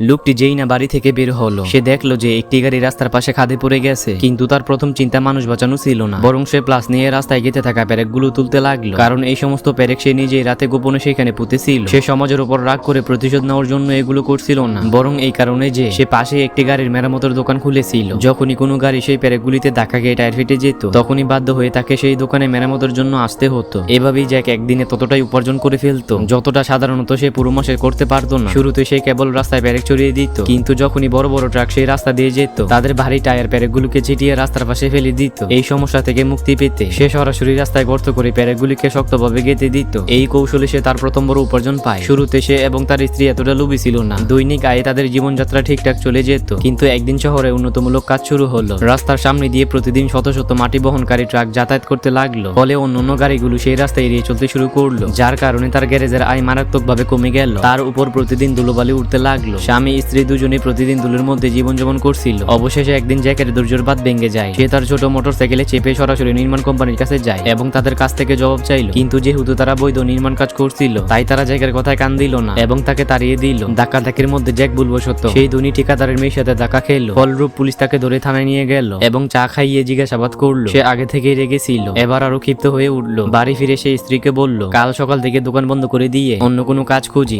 লোকটি যেই না বাড়ি থেকে বের হলো, সে দেখল যে একটি গাড়ি রাস্তার পাশে খাদে পড়ে গেছে, কিন্তু তার প্রথম চিন্তা মানুষ বাঁচানো ছিল না। বরং সে প্লাস নিয়ে রাস্তায় গেতে থাকা প্যারেকগুলো তুলতে লাগল। কারণ এই সমস্ত প্যারেক সে নিজেই রাতে গোপনে সেখানে পুঁতেছিল। সে সমাজের উপর রাগ করে প্রতিশোধ নেওয়ার জন্য এগুলো করছিল না। বরং এই কারণে যে সে পাশে একটি গাড়ির মেরামতের দোকান খুলেছিল। যখনই কোনো গাড়ি সেই প্যারেকগুলিতে ধাক্কা গিয়ে টায়ার ফেটে যেত, তখনই বাধ্য হয়ে তাকে সেই দোকানে মেরামতের জন্য আসতে হতো। এভাবেই জ্যাক একদিনে ততটাই উপার্জন করে ফেলতো, যতটা সাধারণত সে পুরো মাসে করতে পারতো না। শুরুতে সে কেবল রাস্তায় প্যারেক চড়িয়ে দিত। কিন্তু যখনই বড় বড় ট্রাক সেই রাস্তা দিয়ে যেত, তাদের ভারী টায়ার প্যারেকগুলোকে ছিটিয়ে রাস্তার পাশে ফেলে দিত। এই সমস্যা থেকে মুক্তি পেতে সে সরাসরি রাস্তায় গর্ত করে প্যারেকগুলিকে শক্তভাবে গেঁথে দিত। এই কৌশলে সে তার প্রথম বড় উপার্জন পায়। শুরুতে সে এবং তার স্ত্রী এতটা লোভী ছিল না। দৈনিক আয়ে তাদের জীবনযাত্রা ঠিকঠাক চলে যেত। কিন্তু একদিন শহরে উন্নতমূলক কাজ শুরু হলো। রাস্তার সামনে দিয়ে প্রতিদিন শত শত মাটি বহনকারী ট্রাক যাতায়াত করতে লাগল। ফলে অন্য অন্য গাড়িগুলো সেই রাস্তায় এড়িয়ে চলতে শুরু করল, যার কারণে তার গ্যারেজের আয় মারাত্মকভাবে কমে গেল। তার উপর প্রতিদিন ধুলোবালি উঠতে লাগল। স্বামী স্ত্রী দুজনে প্রতিদিন ধুলোর মধ্যে জীবনযাপন করছিল। অবশেষে একদিন জ্যাকের দুর্যোর বাদ ভেঙে যায়। সে তার ছোট মোটর সাইকেলে চেপে সরাসরি নির্মাণ কোম্পানির কাছে যায় এবং তাদের কাছ থেকে জবাব চাইল, কিন্তু যেহেতু তারা বৈধ নির্মাণ কাজ করছিল, তাই তারা জ্যাকের কথায় কান দিল না এবং তাকে তাড়িয়ে দিল। ধাক্কা ধাক্কির মধ্যে জ্যাক বলব সত্য সেই ধনী ঠিকাদারের মেয়ের সাথে ধাক্কা খেলো। ফলরূপ পুলিশ তাকে ধরে থানায় নিয়ে গেল এবং চা খাইয়ে জিজ্ঞাসাবাদ করল। সে আগে থেকেই রেগেছিল এবার আরও ক্ষিপ্ত হয়ে উঠল। বাড়ি ফিরে সে স্ত্রীকে বলল, কাল সকাল থেকে দোকান বন্ধ করে দিয়ে অন্য কোনো কাজ খুঁজি।